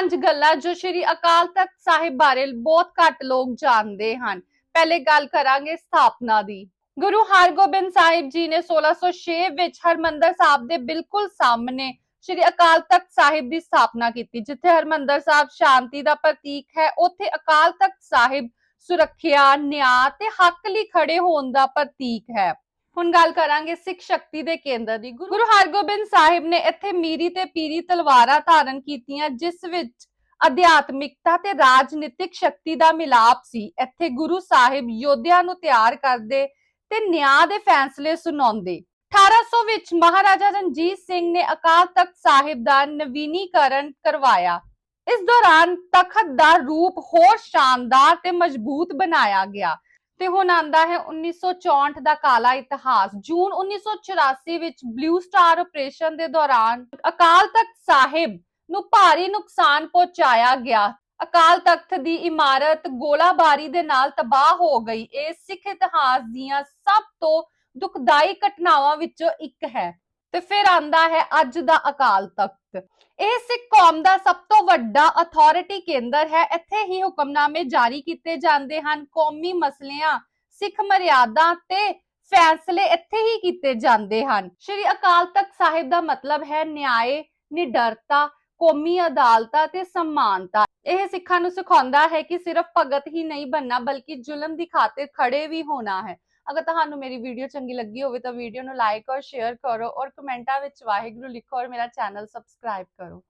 ਪੰਜ ਗੱਲਾਂ ਜੋ ਸ਼੍ਰੀ ਅਕਾਲ ਤਖਤ ਸਾਹਿਬ ਬਾਰੇ ਬਹੁਤ ਘੱਟ ਲੋਕ ਜਾਣਦੇ ਹਨ। ਪਹਿਲੇ ਗੱਲ ਕਰਾਂਗੇ ਸਥਾਪਨਾ ਦੀ। ਗੁਰੂ ਹਰਗੋਬਿੰਦ ਸਾਹਿਬ ਜੀ ਨੇ 1606 ਵਿੱਚ ਹਰਮੰਦਰ ਸਾਹਿਬ ਦੇ ਬਿਲਕੁਲ ਸਾਹਮਣੇ ਸ਼੍ਰੀ ਅਕਾਲ ਤਖਤ ਸਾਹਿਬ ਦੀ ਸਥਾਪਨਾ ਕੀਤੀ, ਜਿੱਥੇ ਹਰਮੰਦਰ ਸਾਹਿਬ ਸ਼ਾਂਤੀ ਦਾ ਪ੍ਰਤੀਕ ਹੈ, ਉੱਥੇ ਅਕਾਲ ਤਖਤ ਸਾਹਿਬ ਸੁਰੱਖਿਆ, ਨਿਆਂ ਤੇ ਹੱਕ ਲਈ ਖੜੇ ਹੋਣ ਦਾ ਪ੍ਰਤੀਕ ਹੈ। ਹੁਣ ਗੱਲ ਕਰਾਂਗੇ ਸਿੱਖ ਸ਼ਕਤੀ ਦੇ ਕੇਂਦਰ ਦੀ। ਗੁਰੂ ਹਰਗੋਬਿੰਦ ਸਾਹਿਬ ਨੇ ਇੱਥੇ ਮੀਰੀ ਤੇ ਪੀਰੀ ਤਲਵਾਰਾਂ ਧਾਰਨ ਕੀਤੀਆਂ, ਜਿਸ ਵਿੱਚ ਅਧਿਆਤਮਿਕਤਾ ਤੇ ਰਾਜਨੀਤਿਕ ਸ਼ਕਤੀ ਦਾ ਮਿਲਾਪ ਸੀ। ਇੱਥੇ ਗੁਰੂ ਸਾਹਿਬ ਯੋਧਿਆਂ ਨੂੰ ਤਿਆਰ ਕਰਦੇ ਤੇ ਨਿਆਂ ਦੇ ਫੈਸਲੇ ਸੁਣਾਉਂਦੇ। 1800 ਵਿੱਚ ਮਹਾਰਾਜਾ ਰਣਜੀਤ ਸਿੰਘ ਨੇ ਅਕਾਲ ਤਖਤ ਸਾਹਿਬ ਦਾ ਨਵੀਨੀਕਰਨ ਕਰਵਾਇਆ। ਇਸ ਦੌਰਾਨ ਤਖਤ ਦਾ ਰੂਪ ਹੋਰ ਸ਼ਾਨਦਾਰ ਤੇ ਮਜ਼ਬੂਤ ਬਣਾਇਆ ਗਿਆ। ਤੇ ਹੁਣ ਆਂਦਾ ਹੈ 1964 ਦਾ ਕਾਲਾ ਇਤਿਹਾਸ, ਜੂਨ 1984 ਵਿੱਚ ਬਲੂ ਸਟਾਰ ਆਪਰੇਸ਼ਨ ਦੇ ਦੌਰਾਨ ਅਕਾਲ ਤਖਤ ਸਾਹਿਬ ਨੂੰ ਭਾਰੀ ਨੁਕਸਾਨ ਪਹੁੰਚਾਇਆ ਗਿਆ। ਅਕਾਲ ਤਖਤ ਦੀ ਇਮਾਰਤ ਗੋਲਾਬਾਰੀ ਦੇ ਨਾਲ ਤਬਾਹ ਹੋ ਗਈ। ਇਹ ਸਿੱਖ ਇਤਿਹਾਸ ਦੀਆਂ ਸਭ ਤੋਂ ਦੁਖਦਾਈ ਘਟਨਾਵਾਂ ਵਿੱਚੋਂ ਇੱਕ ਹੈ। ਤੇ ਫਿਰ ਆਂਦਾ ਹੈ ਅੱਜ ਦਾ ਅਕਾਲ ਤਖਤ। ਇਹ ਸਿੱਖ ਕੌਮ ਦਾ ਸਭ ਤੋਂ ਵੱਡਾ ਅਥਾਰਟੀ ਕੇਂਦਰ ਹੈ। ਇੱਥੇ ਹੀ ਹੁਕਮਨਾਮੇ ਜਾਰੀ ਕੀਤੇ ਜਾਂਦੇ ਹਨ। ਕੌਮੀ ਮਸਲਿਆਂ, ਸਿੱਖ ਮਰਿਆਦਾ ਤੇ ਫੈਸਲੇ ਇੱਥੇ ਹੀ ਕੀਤੇ ਜਾਂਦੇ ਹਨ। ਸ਼੍ਰੀ ਅਕਾਲ ਤਖਤ ਸਾਹਿਬ ਦਾ ਮਤਲਬ ਹੈ ਨਿਆਏ, ਨਿਡਰਤਾ, ਕੌਮੀ ਅਦਾਲਤਾਂ ਤੇ ਸਮਾਨਤਾ। ਇਹ ਸਿੱਖਾਂ ਨੂੰ ਸਿਖਾਉਂਦਾ ਹੈ ਕਿ ਸਿਰਫ ਭਗਤ ਹੀ ਨਹੀਂ ਬਣਨਾ, ਬਲਕਿ ਜ਼ੁਲਮ ਦੀ ਖਾਤਰ ਖੜੇ ਵੀ ਹੋਣਾ ਹੈ। ਅਗਰ ਤੁਹਾਨੂੰ ਮੇਰੀ ਵੀਡੀਓ ਚੰਗੀ ਲੱਗੀ ਹੋਵੇ ਤਾਂ ਵੀਡੀਓ ਨੂੰ ਲਾਈਕ ਔਰ ਸ਼ੇਅਰ ਕਰੋ ਔਰ ਕਮੈਂਟਾਂ ਵਿੱਚ ਵਾਹਿਗੁਰੂ ਲਿਖੋ ਔਰ ਮੇਰਾ ਚੈਨਲ ਸਬਸਕ੍ਰਾਈਬ ਕਰੋ।